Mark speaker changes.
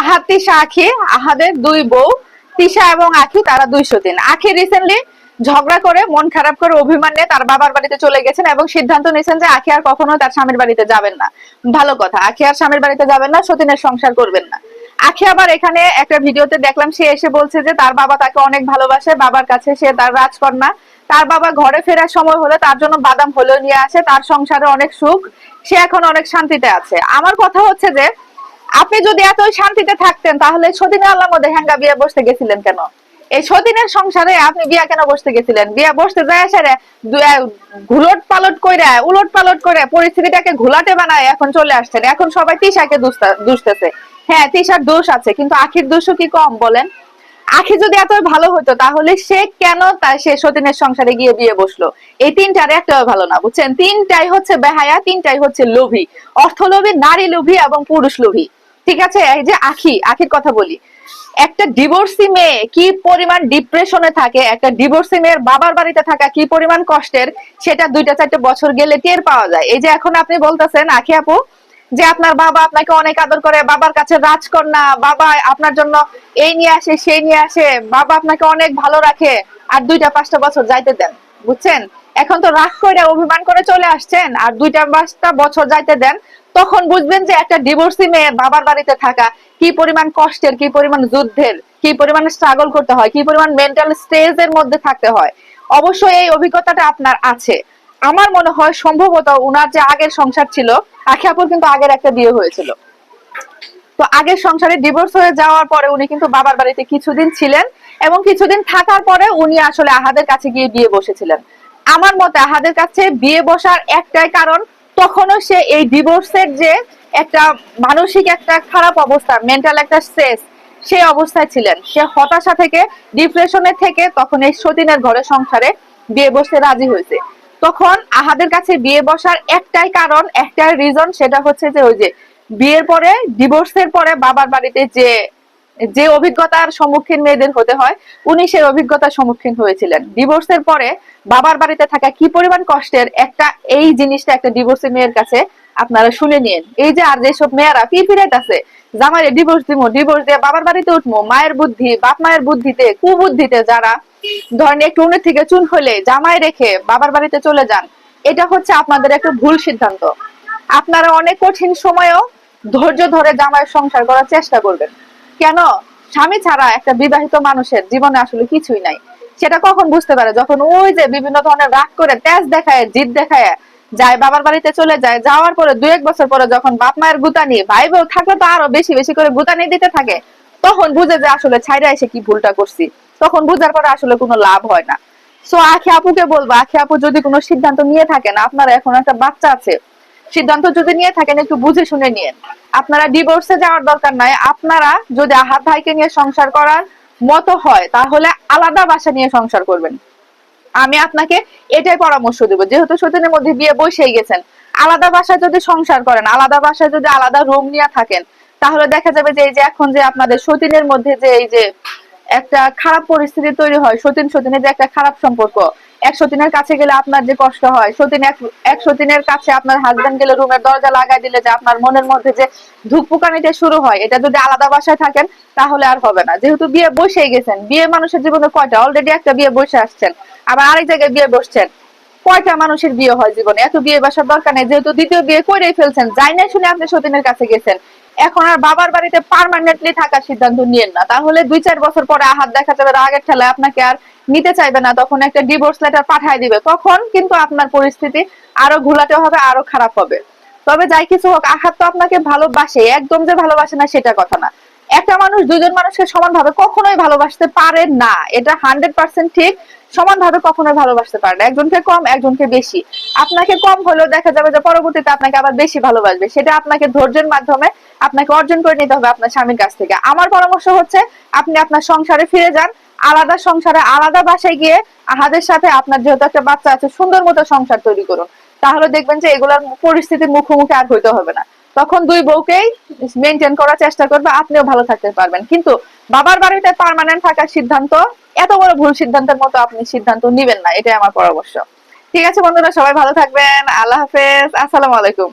Speaker 1: আহাদ তিশা আখি, আহাদের দুই বউ, তিশা এবং আখি, তারা দুইশো তিন আখি রিসেন্টলি ঝগড়া করে, মন খারাপ করে অভিমান নিয়ে তার বাবার বাড়িতে চলে গেছেন এবং সিদ্ধান্ত নিয়েছেন যে আখি আর কখনো তার স্বামীর বাড়িতে যাবেন না। ভালো কথা, আখি আর স্বামীর বাড়িতে যাবেন না, সতীনের সংসার করবেন না। আখি আবার এখানে একটা ভিডিওতে দেখলাম, সে এসে বলছে যে তার বাবা তাকে অনেক ভালোবাসে, বাবার কাছে সে তার রাজকন্যা। তার বাবা ঘরে ফেরার সময় হলে তার জন্য বাদাম হলেও নিয়ে আসে, তার সংসারে অনেক সুখ, সে এখন অনেক শান্তিতে আছে। আমার কথা হচ্ছে যে আপনি যদি এত শান্তিতে থাকতেন, তাহলে সদিনে আল্লাহ মধ্যে হ্যাঙ্গা বিয়ে বসতে গেছিলেন কেন? এই সদিনের সংসারে আপনি বিয়া কেন বসতে গেছিলেন? বিয়া বসতে যায় সেরে ঘুলট পালট কইরা, উলট পালট করে পরিস্থিতিটাকে ঘোলাটে বানায় এখন চলে আসছেন। এখন সবাই তিশাকে দুষতেছে। হ্যাঁ তিশার দোষ আছে, কিন্তু আখির দোষও কি কম বলেন? আখি যদি এত ভালো হতো তাহলে সে কেন তার, সে সতীনের সংসারে গিয়ে বিয়ে বসল? এই তিনটার একটাও ভালো না, বুঝছেন? তিনটাই হচ্ছে বেহায়া, তিনটাই হচ্ছে লোভী। অর্থ লোভী নারী লোভী এবং পুরুষ লোভী ঠিক আছে? এই যে আখি, আখির কথা বলি। একটা ডিভোর্সি মেয়ে কি পরিমাণ ডিপ্রেশনে থাকে? একটা ডিভোর্সি মেয়ের বাবার বাড়িতে থাকা কি পরিমাণ কষ্টের? সেটা দুইটা চারটে বছর গেলে টের পাওয়া যায়। এই যে এখন আপনি বলতেছেন, আখি আপু, যে আপনার বাবা আপনাকে অনেক আদর করে, বাবার কাছে রাজকন্যা, বাবা আপনার জন্য এই নিয়ে আসে, সেই নিয়ে আসে, বাবা আপনাকে অনেক ভালো রাখে, আর দুইটা পাঁচটা বছর যাইতে দেন। বুঝছেন? এখন তো রাগ করে অভিমান করে চলে আসছেন, আর দুইটা পাঁচটা বছর যাইতে দেন, তখন বুঝবেন যে একটা ডিভোর্সি মেয়ে বাবার বাড়িতে থাকা, কি পরিমাণ কষ্টের, কি পরিমাণ যুদ্ধের, কি পরিমাণ স্ট্রাগল করতে হয়, কি পরিমাণ মেন্টাল স্টেজের মধ্যে থাকতে হয়। অবশ্যই এই অভিজ্ঞতাটা আপনার আছে। আমার মনে হয় সম্ভবত উনার যে আগের সংসার ছিল, আখি আপুর কিন্তু আগের একটা বিয়ে হয়েছিল। তো আগের সংসারে ডিভোর্স হয়ে যাওয়ার পরে উনি কিন্তু বাবার বাড়িতে কিছুদিন ছিলেন, এবং কিছুদিন থাকার পরে উনি আসলে আহাদের কাছে গিয়ে বিয়ে বসেছিলেন। আমার মতে আহাদের কাছে বিয়ে বসার একটাই কারণ, তখনও সে এই ডিভোর্সের যে একটা মানসিক একটা খারাপ অবস্থা মেন্টাল একটা স্ট্রেস সেই অবস্থায় ছিলেন। সে হতাশা থেকে ডিপ্রেশনের থেকে তখন এই সতীনের ঘরে সংসারে বিয়ে বসতে রাজি হয়েছে। তখন আহাদের কাছে বিয়ে বসার একটাই কারণ, একটাই রিজন সেটা হচ্ছে যে ওই যে বিয়ের পরে ডিভোর্সের পরে বাবার বাড়িতে যে যে অভিজ্ঞতার সম্মুখীন মেয়েদের হতে হয়, উনি সেই অভিজ্ঞতার সম্মুখীন হয়েছিলেন। ডিভোর্সের পরে বাবার বাড়িতে থাকা কি পরিমাণ কষ্টের একটা, এই জিনিসটা একটা ডিভোর্সি মেয়ের কাছে আপনারা শুনে নিন। এই যে আর যেসব মেয়েরা ফিরফিরাইত আছে জামাইরে ডিভোর্স দিব ডিভোর্স দিয়ে বাবার বাড়িতে উঠবো মায়ের বুদ্ধি, বাপ মায়ের বুদ্ধিতে, কুবুদ্ধিতে যারা ধরেন একটু উন্নত থেকে চুন হলে জামাই রেখে বাবার বাড়িতে চলে যান, এটা হচ্ছে আপনাদের একটা ভুল সিদ্ধান্ত। আপনারা অনেক কঠিন সময়েও ধৈর্য ধরে জামাইয়ের সংসার করার চেষ্টা করবেন। কেন? স্বামী ছাড়া একটা বিবাহিত মানুষের জীবনে আসলে কিছুই নাই। সেটা কখন বুঝতে পারে? যখন ওই যে বিভিন্ন ধরনের রাগ করে, তেজ দেখায়, জিদ দেখায়, যায় বাবার বাড়িতে চলে যায়, যাওয়ার পরে দু এক বছর পরে যখন বাপ মায়ের গুতানি, ভাই বোন থাকলে তো আরও বেশি বেশি করে গুতানি দিতে থাকে, তখন বুঝে যে আসলে ছাইরা এসে কি ভুলটা করছি। তখন বুঝার পরে আসলে কোনো লাভ হয় না। সো আখি আপুকে বলব, আখি আপু যদি কোনো সিদ্ধান্ত নিয়ে থাকেন, আপনার এখন একটা বাচ্চা আছে সিদ্ধান্ত যদি নিয়ে থাকেন, একটু বুঝে শুনে নিয়ে আপনারা ডিভোর্সে যাওয়ার দরকার নাই। আপনারা যদি আহাত ভাইকে নিয়ে সংসার করার মতো হয়, তাহলে আলাদা বাসা নিয়ে সংসার করবেন। আমি আপনাকে এটাই পরামর্শ দেবো। যেহেতু সতীনের মধ্যে বিয়ে বসেই গেছেন, আলাদা বাসায় যদি সংসার করেন, আলাদা বাসায় যদি আলাদা রুম নিয়ে থাকেন, তাহলে দেখা যাবে যে এই যে এখন যে আপনাদের সতীনের মধ্যে যে এই যে একটা খারাপ পরিস্থিতি তৈরি হয় সতীন সতীনের যে একটা খারাপ সম্পর্ক এক সতীনের কাছে গেলে আপনার যে কষ্ট হয় সতীন এক এক সতীনের কাছে আপনার হাজবেন্ড গেলে রুমের দরজা লাগাই দিলে যে আপনার মনের মধ্যে যে ধুকপুকানিতে শুরু হয়, এটা যদি আলাদা বাসায় থাকেন, তাহলে আর হবে না। যেহেতু বিয়ে বসেই গেছেন, বিয়ে মানুষের জীবনে কয়টা? অলরেডি একটা বিয়ে বসে আসছেন, আবার আরেক জায়গায় বিয়ে বসছেন। কয়টা মানুষের বিয়ে হয় জীবনে? এত বিয়ে বাসার দরকার নেই। যেহেতু দ্বিতীয় বিয়ে করেই ফেলছেন, যাই না শুনে আপনি সতীনের কাছে গেছেন। এখন আর বাবার বাড়িতে পার্মানেন্টলি থাকার সিদ্ধান্ত নিয়েন না। তাহলে দুই চার বছর পরে আহাত দেখা যাবে রাগের ঠেলায় আপনাকে আর নিতে চাইবে না। তখন একটা ডিভোর্স লেটার পাঠায় দিবে। তখন কিন্তু আপনার পরিস্থিতি আরও ঘোলাটে হবে, আরও খারাপ হবে। তবে যাই কিছু হোক আহাত তো আপনাকে ভালোবাসে, একদম যে ভালোবাসে না সেটা কথা না। একটা মানুষ দুজন মানুষকে সমানভাবে কখনোই ভালোবাসতে পারে না। এটা হান্ড্রেড পার্সেন্ট ঠিক। সমানভাবে কখনোই ভালোবাসতে পারে না। একজনকে কম, একজনকে বেশি। আপনাকে কম হলেও দেখা যাবে যে পরবর্তীতে আপনাকে আবার বেশি ভালোবাসবে। সেটা আপনাকে ধৈর্যের মাধ্যমে আপনাকে অর্জন করে নিতে হবে আপনার স্বামীর কাছ থেকে। আমার পরামর্শ হচ্ছে, আপনি আপনার সংসারে ফিরে যান, আলাদা সংসারে আলাদা বাসায় গিয়ে আহাদের সাথে আপনার যেহেতু একটা বাচ্চা আছে, সুন্দর মতো সংসার তৈরি করুন। তাহলে দেখবেন যে এগুলার পরিস্থিতির মুখোমুখি আর হইতে হবে না। তখন দুই বউকেই মেনটেন করার চেষ্টা করবে, আপনিও ভালো থাকতে পারবেন। কিন্তু বাবার বাড়িতে পারমানেন্ট থাকার সিদ্ধান্ত, এত বড় ভুল সিদ্ধান্তের মতো আপনি সিদ্ধান্ত নিবেন না, এটাই আমার পরামর্শ। ঠিক আছে বন্ধুরা, সবাই ভালো থাকবেন, আল্লাহ হাফেজ, আসসালামু আলাইকুম।